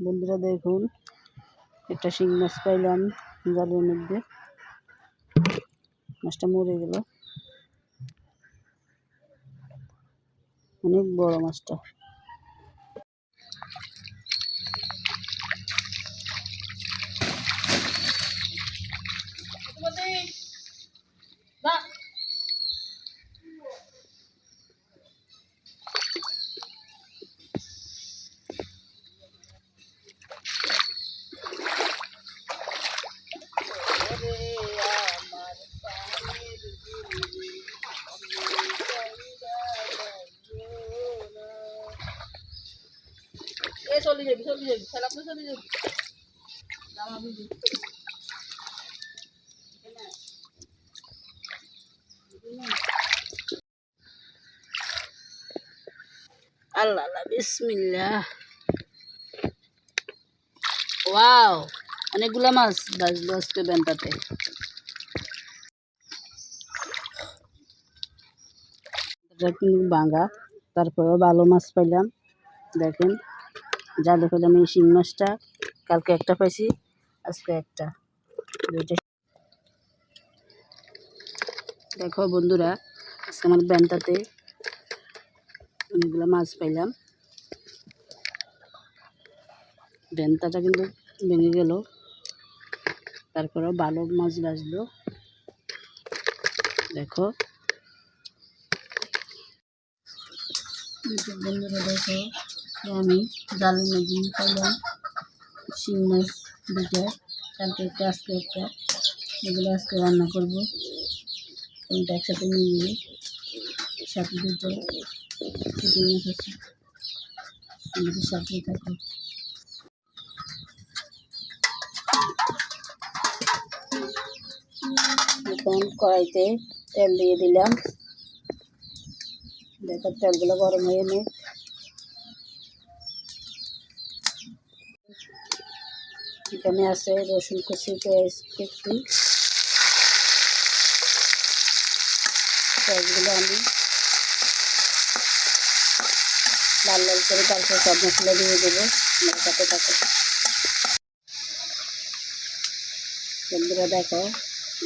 বন্ধুরা দেখুন একটা শিং মাছ পাইলাম জালের মধ্যে। মাছটা মরে গেল। অনেক বড় মাছটা। চলে যাবি চলে যাবি চলে যাবি। আল্লাহ আল্লাহ, বিসমিল্লাহ ওয়াও, অনেকগুলা মাছ বাজলো আজকে বেন্টাতে এটা কিন্তু ভাঙা, তারপরেও ভালো মাছ পাইলাম, দেখেন জালে পেলাম এই শিং মাছটা কালকে একটা পাইছি, আজকে একটা। দেখো বন্ধুরা, আজকে আমার ব্যানটাতে অনেকগুলো মাছ পাইলাম। ভেন্তাটা কিন্তু ভেঙে গেল। তারপরেও ভালো মাছ বাজলো। দেখো। বন্ধুরা, দেখো। যে আমি জালের মধ্যে পাইলাম শিং মাছ দুটো কালকে একটা আজকে একটা। এগুলো আজকে রান্না করব। তিনটা একসাথে মিলিয়ে সাথে দুটো চিংড়ি মাছ আছে। আমাদের সাথে থাকো। এখন কড়াইতে তেল দিয়ে দিলাম। দেখো তেলগুলো গরম হয়ে নে এখানে আছে রসুন কুচি, পেঁয়াজ কুচি। পেঁয়াজগুলো আমি লাল লাল করে তারপর সব মশলা দিয়ে দেবো সাথে থাকো বন্ধুরা দেখো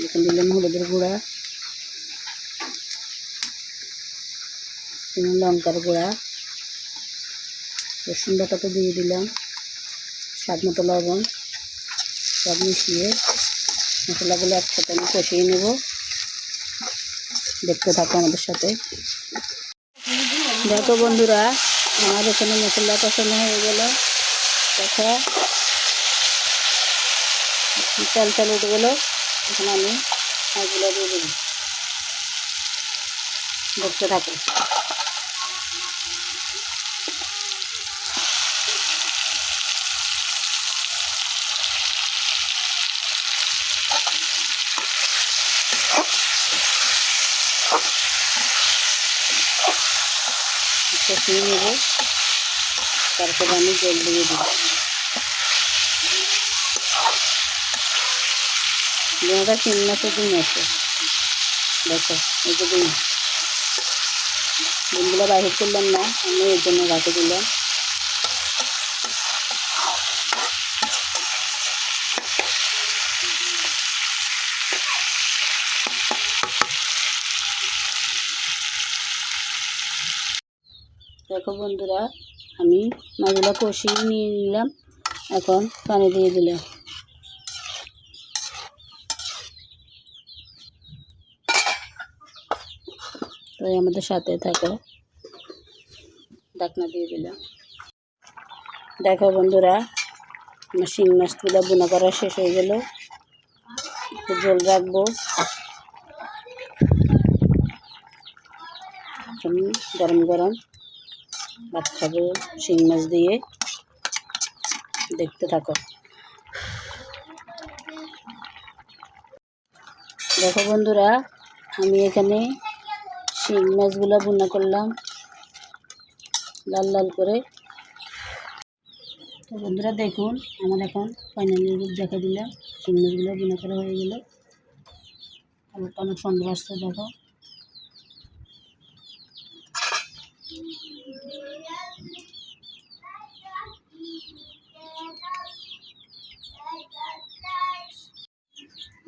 এখন দিলাম হলুদের গুঁড়া। লঙ্কার গুঁড়া। রসুন বাটা তো দিয়ে দিলাম, স্বাদ মতো লবণ। সব মিশিয়ে মশলাগুলো একসাথে আমি কষিয়ে নেব। দেখতে থাকো আমাদের সাথে। দেখো বন্ধুরা, আমার এখানে মশলা কষানো হয়ে গেল। দেখো চাল তেল উঠে গেলো। এখন আমি দেখতে থাকো। কষিয়ে নেব। তারপরে আমি জল দিয়ে দেবো। ডিমটা তিন মাসের দিন আছে দেখো, এই যে ডিম ডিমগুলো করলাম না, আমি এর জন্য রাখে দিলাম। দেখো বন্ধুরা, আমি মাছগুলো কষিয়ে নিয়ে নিলাম। এখন পানি দিয়ে দিলাম। তো আমাদের সাথে থাকো। ডাকনা দিয়ে দিলাম। দেখো বন্ধুরা, আমার শিং মাছগুলো বোনা করা শেষ হয়ে গেল। একটু জল রাখব। গরম গরম ভাত খাব, শিং মাছ দিয়ে। দেখতে থাকো। দেখো বন্ধুরা, আমি এখানে শিং মাছগুলো বোনা করলাম, লাল লাল করে। তো বন্ধুরা, দেখুন, আমার এখন ফাইনালি রূপ দেখা দিলাম। শিং মাছগুলো বোনা করা হয়ে গেল। কালারটা অনেক সুন্দর আসছে, দেখো।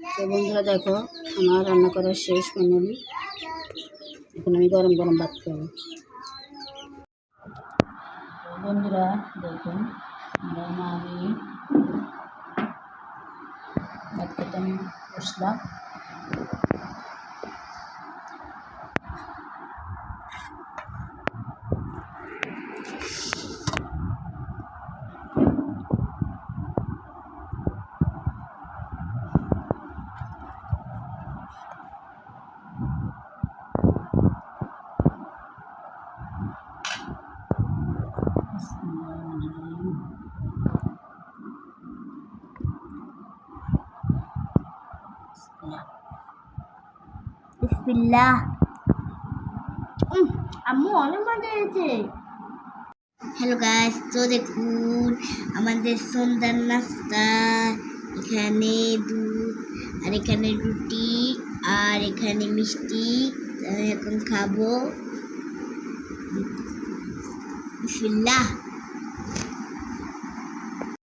তো বন্ধুরা দেখো, আমার রান্না করার শেষ ফাইনালি এখন আমি গরম গরম ভাত খাব। বন্ধুরা দেখুন আমরা মা দিয়ে ভাত খেতে আমি বসলাম বিসমিল্লাহ। আম্মু অনেক মজা হয়েছে। হ্যালো গাইস তো দেখুন, আমাদের সন্ধ্যার নাস্তা, এখানে দুধ, আর এখানে রুটি, আর এখানে মিষ্টি এখন খাব। বিসমিল্লাহ